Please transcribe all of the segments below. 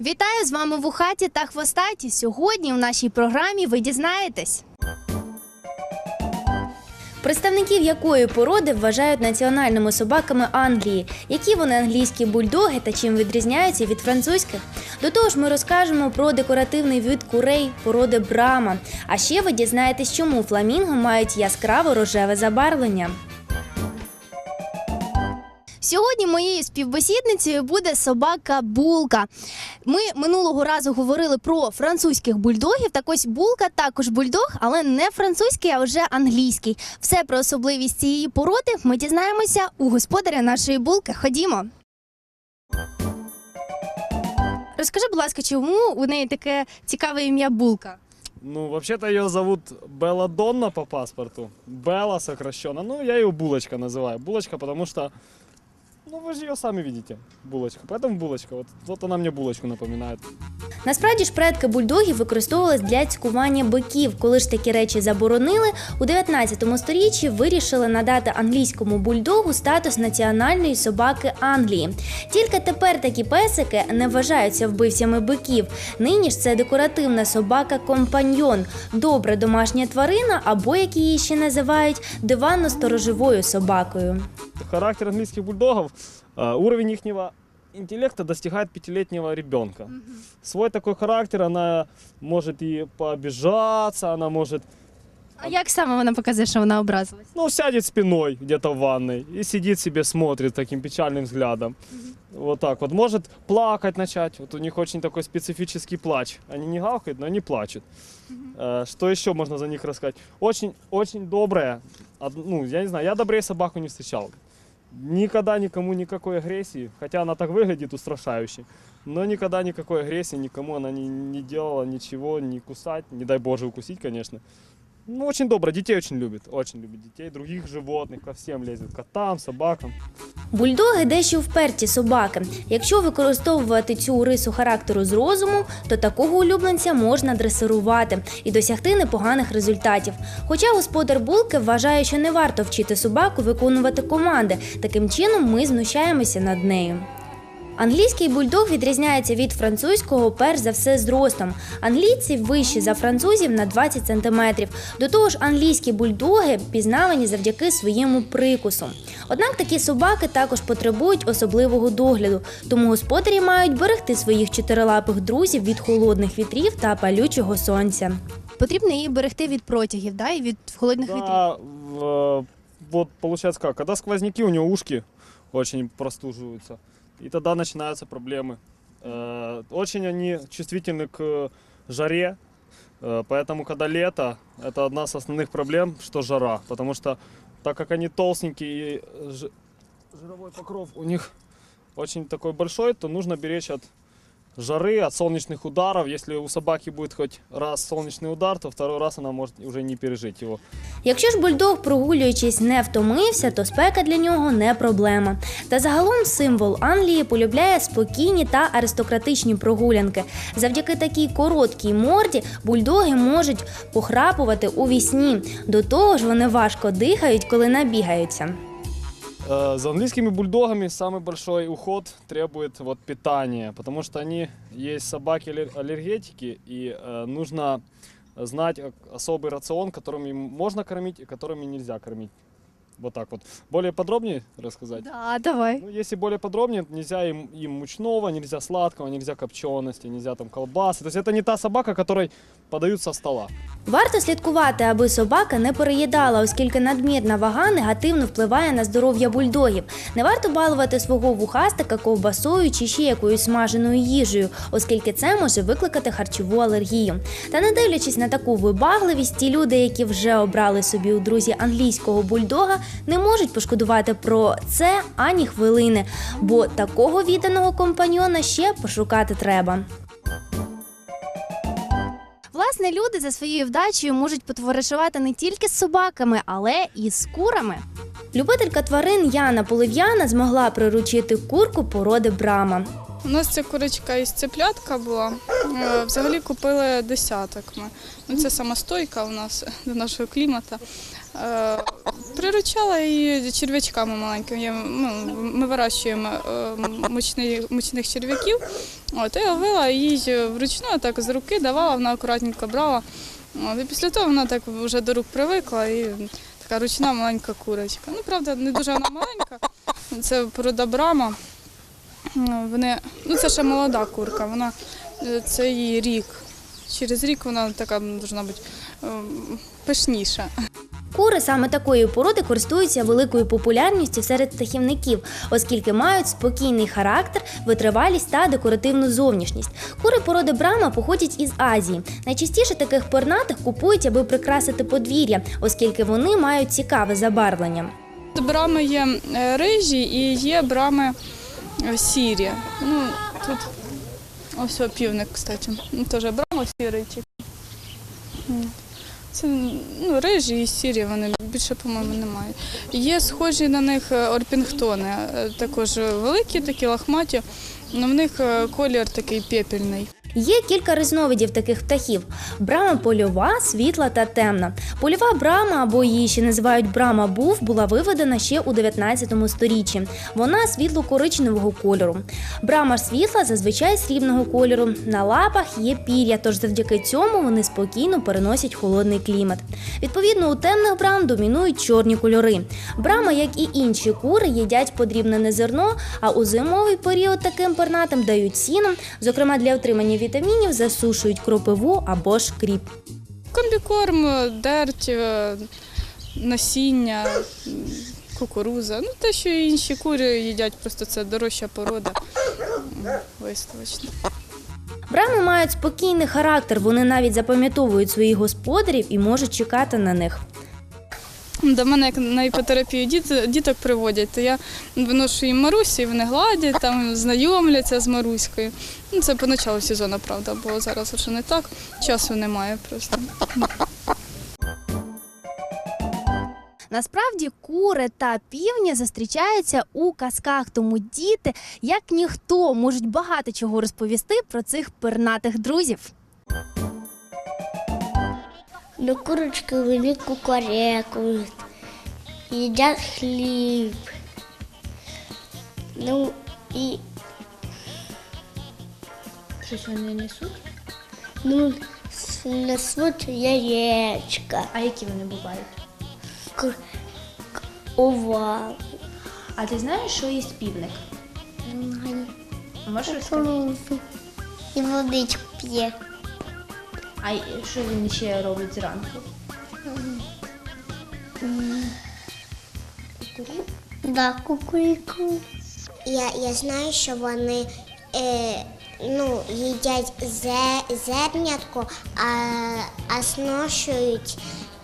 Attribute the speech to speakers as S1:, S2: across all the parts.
S1: Вітаю з вами Вухаті та Хвостаті. Сьогодні в нашій програмі ви дізнаєтесь.
S2: Представників якої породи вважають національними собаками Англії, які вони англійські бульдоги та чим відрізняються від французьких. До того ж, ми розкажемо про декоративний вид курей породи Брама. А ще ви дізнаєтесь, чому фламінго мають яскраво рожеве забарвлення.
S1: Сьогодні моєю співбесідницею буде собака Булка. Ми минулого разу говорили про французьких бульдогів. Так ось Булка також бульдог, але не французький, а вже англійський. Все про особливість цієї породи ми дізнаємося у господаря нашої булки. Ходімо. Розкажи, будь ласка, чому у неї таке цікаве ім'я Булка?
S3: Ну, вообще-то ее зовут Белладонна по паспорту. Белла сокращенно. Ну, я ее Булочка называю. Булочка, потому что, ну, вы же ее сами видите. Булочка. Поэтому Булочка. Вот, вот она мне Булочку напоминает.
S2: Насправді ж предки бульдогів використовувались для цькування биків. Коли ж такі речі заборонили, у 19 сторіччі вирішили надати англійському бульдогу статус національної собаки Англії. Тільки тепер такі песики не вважаються вбивцями биків. Нині ж це декоративна собака компаньйон, добра домашня тварина або як її ще називають диванно-сторожовою собакою.
S3: Характер английских бульдогов, э, уровень их интеллекта достигает пятилетнего ребенка. Свой такой характер, она может и пообижаться, она может,
S1: А як саме вона показує, що вона образилась?
S3: ну, сядет спиной где-то в ванной и сидит себе, смотрит таким печальным взглядом. Вот так вот. Может плакать начать. Вот у них очень такой специфический плач. Они не гавкают, но они плачут. Э, Что еще можно за них рассказать? Очень, очень добрая. Од- Ну, я не знаю, я добрее собаку не встречал. Никогда никому никакой агрессии, хотя она так выглядит устрашающе, но никогда никакой агрессии никому она не, не делала ничего, не кусать, не дай боже укусить, конечно. Ну, очень добро, детей очень любит, очень любит детей, других животных, ко всем лезет, котам, собакам.
S2: Бульдоги дещо вперті собаки. Якщо використовувати цю рису характеру з розумом, то такого улюбленця можна дресирувати і досягти непоганих результатів. Хоча господар булки вважає, що не варто вчити собаку виконувати команди. Таким чином ми знущаємося над нею. Англійський бульдог відрізняється від французького перш за все зростом. Англійці вищі за французів на 20 см. До того ж, англійські бульдоги пізнавані завдяки своєму прикусу. Однак такі собаки також потребують особливого догляду, тому господарі мають берегти своїх чотирилапих друзів від холодних вітрів та палючого сонця.
S1: Потрібно її берегти від протягів, да, і від холодних вітрів.
S3: Вот получается как, когда сквозняки, у него ушки очень простуживаются, и тогда начинаются проблемы. Э, Очень они чувствительны к жаре, э, поэтому когда лето, это одна из основных проблем, что жара, потому что так как они толстенькие и ж- жировой покров у них очень такой большой, то нужно беречь от жары, от солнечных ударов. Если у собаки будет хоть раз солнечный удар, то второй раз она может уже не пережить его.
S2: Якщо ж бульдог, прогулюючись, не втомився, то спека для нього не проблема. Та загалом символ Англії полюбляє спокійні та аристократичні прогулянки. Завдяки такій короткій морді бульдоги можуть похрапувати у вісні. До того ж, вони важко дихають, коли набігаються.
S3: Э, За английскими бульдогами самый большой уход требует вот питания, потому что они есть собаки аллер- аллергетики, и э, нужно знать э, особый рацион, которым им можно кормить и которыми нельзя кормить. Вот так вот. Более подробнее рассказать?
S1: Да, давай.
S3: Ну, если более подробнее, нельзя им, им мучного, нельзя сладкого, нельзя копчености, нельзя там колбасы. То есть это не та собака, которой подают со стола.
S2: Варто слідкувати, аби собака не переїдала, оскільки надмірна вага негативно впливає на здоров'я бульдогів. Не варто балувати свого вухастика ковбасою чи ще якоюсь смаженою їжею, оскільки це може викликати харчову алергію. Та не дивлячись на таку вибагливість, ті люди, які вже обрали собі у друзі англійського бульдога, не можуть пошкодувати про це ані хвилини, бо такого відданого компаньйона ще пошукати треба.
S1: Власне, люди за своєю вдачею можуть потоваришувати не тільки з собаками, але і з курами.
S2: Любителька тварин Яна Полив'яна змогла приручити курку породи Брама.
S4: У нас ця курочка із цеплятка була. Е, Взагалі купили десяток. Ми. Ну, це самостойка у нас до нашого клімату. Е, Приручала її черв'ячками маленькими. Ну, Ми вирощуємо е, мучних черв'яків. От, я ловила їй вручну, так з руки давала, вона акуратненько брала. От, і після того вона так вже до рук привикла і така ручна маленька курочка. Ну, правда, не дуже вона маленька. Це порода брама. Ну, Вони, ну, це ще молода курка, вона е, це їй рік. Через рік вона така должна бути ем, пишніша.
S2: Кури саме такої породи користуються великою популярністю серед птахівників, оскільки мають спокійний характер, витривалість та декоративну зовнішність. Кури породи брама походять із Азії. Найчастіше таких пернатих купують, аби прикрасити подвір'я, оскільки вони мають цікаве забарвлення.
S4: Брами є е, рижі і є брами сірі. Ну, тут ось півник, кстати. Ну, теж брамо сірий. тільки. Це ну, рижі і сірі, вони більше, по-моєму, немає. Є схожі на них е, орпінгтони, е, також великі, такі лахматі, але в них е, колір такий пепельний.
S2: Є кілька різновидів таких птахів: брама польова, світла та темна. Польова брама, або її ще називають брама був, була виведена ще у 19 сторіччі. Вона світло-коричневого кольору. Брама світла зазвичай срібного кольору. На лапах є пір'я, тож завдяки цьому вони спокійно переносять холодний клімат. Відповідно, у темних брам домінують чорні кольори. Брама, як і інші кури, їдять подрібнене зерно, а у зимовий період таким пернатим дають сіном, зокрема для отримання вітамінів засушують кропиву або ж кріп.
S4: Комбікорм, дерть, насіння, кукуруза. Ну, те, що інші кури їдять, просто це дорожча порода. Виставочна.
S2: Брами мають спокійний характер, вони навіть запам'ятовують своїх господарів і можуть чекати на них.
S4: До мене як на іпотерапію діт, діток приводять, то я виношу їм Марусі, вони гладять, там знайомляться з Маруською. Ну, це поначалу сезону, правда, бо зараз вже не так. Часу немає просто.
S1: Насправді кури та півні зустрічаються у казках, тому діти, як ніхто, можуть багато чого розповісти про цих пернатих друзів.
S5: Ну, курочки вони кукарекують, їдять хліб. Ну і
S2: Щось вони несуть?
S5: ну, несуть яєчка,
S2: А які вони бувають?
S5: к- к- овал.
S2: А ти знаєш, що є півник? Можеш розказати?
S5: І водичку п'є.
S2: А що він ще робить зранку?
S5: Да, кукуріку.
S6: Я, я знаю, що вони е, ну, їдять зе, зернятко, а, а сношують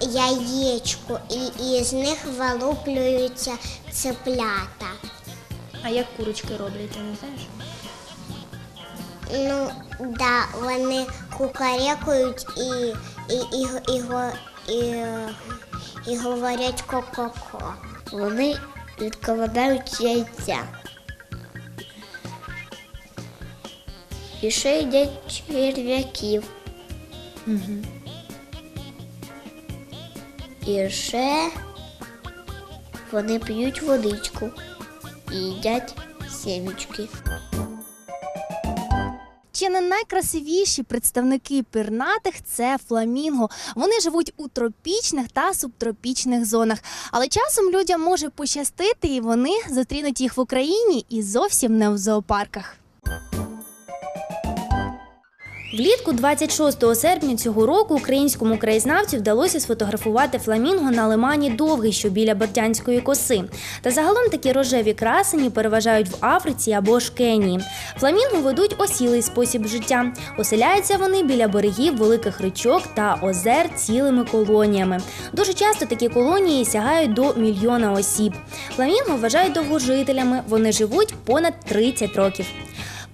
S6: яєчко, і, і з них вилуплюються цеплята.
S2: А як курочки роблять, ти не знаєш?
S6: Ну, да, вони кукарекують і, і, і, і, і, і говорять ко-ко-ко.
S5: Вони відкладають яйця. І ще їдять черв'яків.
S2: Угу.
S5: І ще вони п'ють водичку і їдять сімечки.
S1: Чи не найкрасивіші представники пернатих це фламінго. Вони живуть у тропічних та субтропічних зонах. Але часом людям може пощастити, і вони зустрінуть їх в Україні і зовсім не в зоопарках.
S2: Влітку 26 серпня цього року українському краєзнавцю вдалося сфотографувати фламінго на лимані Довгий, що біля Бердянської коси. Та загалом такі рожеві красені переважають в Африці або ж Кенії. Фламінго ведуть осілий спосіб життя. Оселяються вони біля берегів великих річок та озер цілими колоніями. Дуже часто такі колонії сягають до мільйона осіб. Фламінго вважають довгожителями. Вони живуть понад 30 років.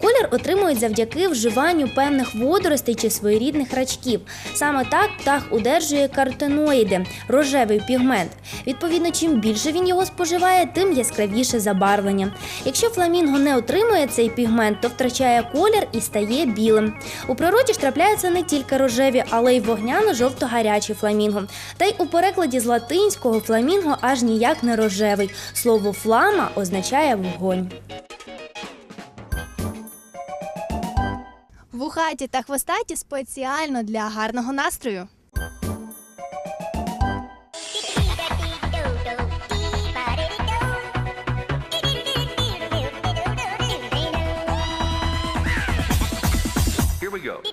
S2: Колір отримують завдяки вживанню певних водоростей чи своєрідних рачків. Саме так птах удержує картиноїди рожевий пігмент. Відповідно, чим більше він його споживає, тим яскравіше забарвлення. Якщо фламінго не отримує цей пігмент, то втрачає колір і стає білим. У природі ж трапляються не тільки рожеві, але й вогняно-жовто-гарячі фламінго. Та й у перекладі з латинського фламінго аж ніяк не рожевий. Слово флама означає вогонь.
S1: Вухаті та хвостаті спеціально для гарного настрою.
S7: Here we go.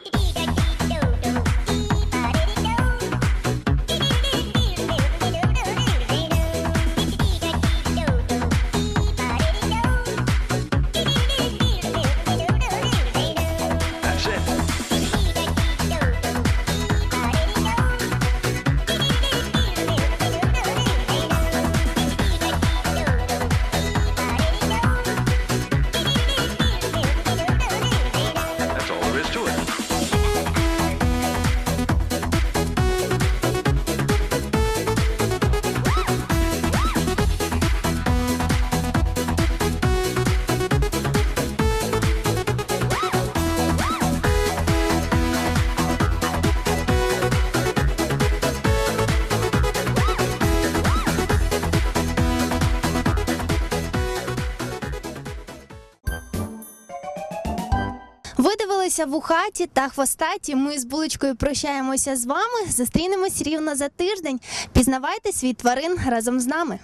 S1: Ви в ухаті та хвостаті. Ми з булочкою прощаємося з вами. Зустрінемось рівно за тиждень. Пізнавайте світ тварин разом з нами.